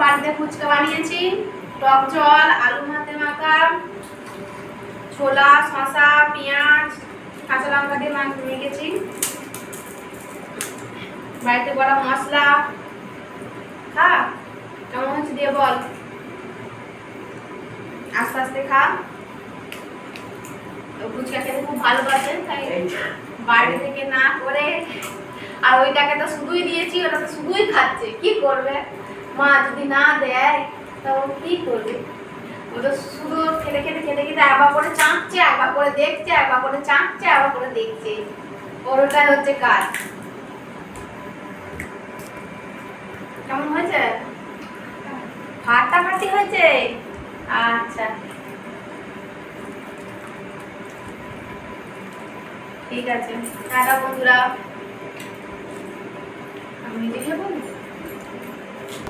বাড়িতে ফুচকা বানিয়েছি টক জল আলু ভাতে মাখা ছোলা শসা পেঁয়াজ কাঁচা লঙ্কা দিয়ে মাখিয়ে মেখেছি। বাড়িতে করা মশলা। খা কেমন হচ্ছে দিয়ে বল। আস্তে আস্তে খা। ফুচকা খেতে খুব ভালোবাসেন তাই বাইরে থেকে না করে আর ওইটাকে তো শুধুই দিয়েছি ওটা তো শুধুই খাচ্ছে কি করবে? মা যদি না দেয়, তা ও কি করবে? ও তো শুধু খেতে খেতে খেতে খেতে একবার করে চাঁকছে একবার করে দেখছে একবার করে চাঁকছে একবার করে দেখছে। ওর হচ্ছে কাজ। কেমন হয়েছে? ফাটাফাটি হয়েছে? আচ্ছা। ঠিক আছে। টাটা বন্ধুরা। আমি নিজে খেয়ে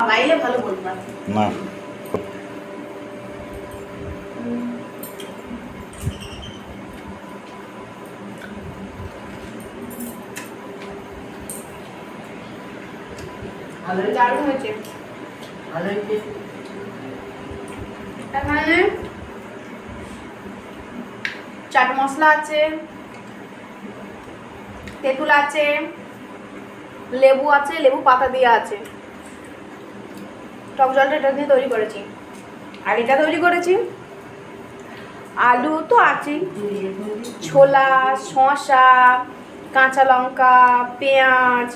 খাওয়াইলে ভালো বলবা না। দারুণ হয়েছে। এখানে চাট মশলা আছে তেঁতুল আছে লেবু আছে লেবু পাতা দিয়ে আছে। টক জলটা এটা দিয়ে তৈরি করেছি। আর এটা তৈরি করেছি আলু তো আছেই। ছোলা, শসা, কাঁচা লঙ্কা, পেঁয়াজ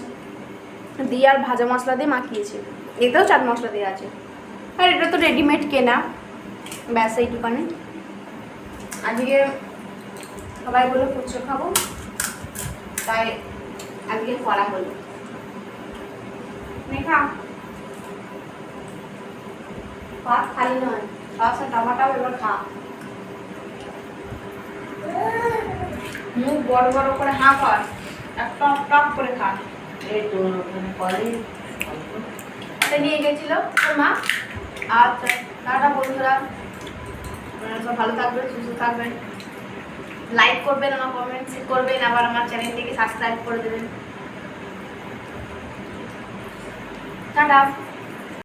দিয়ে আর ভাজা মশলা দিয়ে মাখিয়েছি। এতেও চাট মশলা দিয়ে আছে। আর এটা তো রেডিমেড কেনা। ব্যাস, এইটুকানি। আজকে সবাই বলে ফুচকা খাব। তাই আজকে করা হলো। নে খা ভাত খালি নয় সস টমাটাও এবার খা। মুখ বড় বড় করে হাঁ কর এক টপ টপ করে খা। এটা নিয়ে গেছিল তোর মা? আচ্ছা টাটা বন্ধুরা। আপনারা সব ভালো থাকবেন সুস্থ থাকবেন লাইক করবেন আমার কমেন্টস করবেন আবার আমার চ্যানেলটিকে সাবস্ক্রাইব করে দেবেন। টাটা।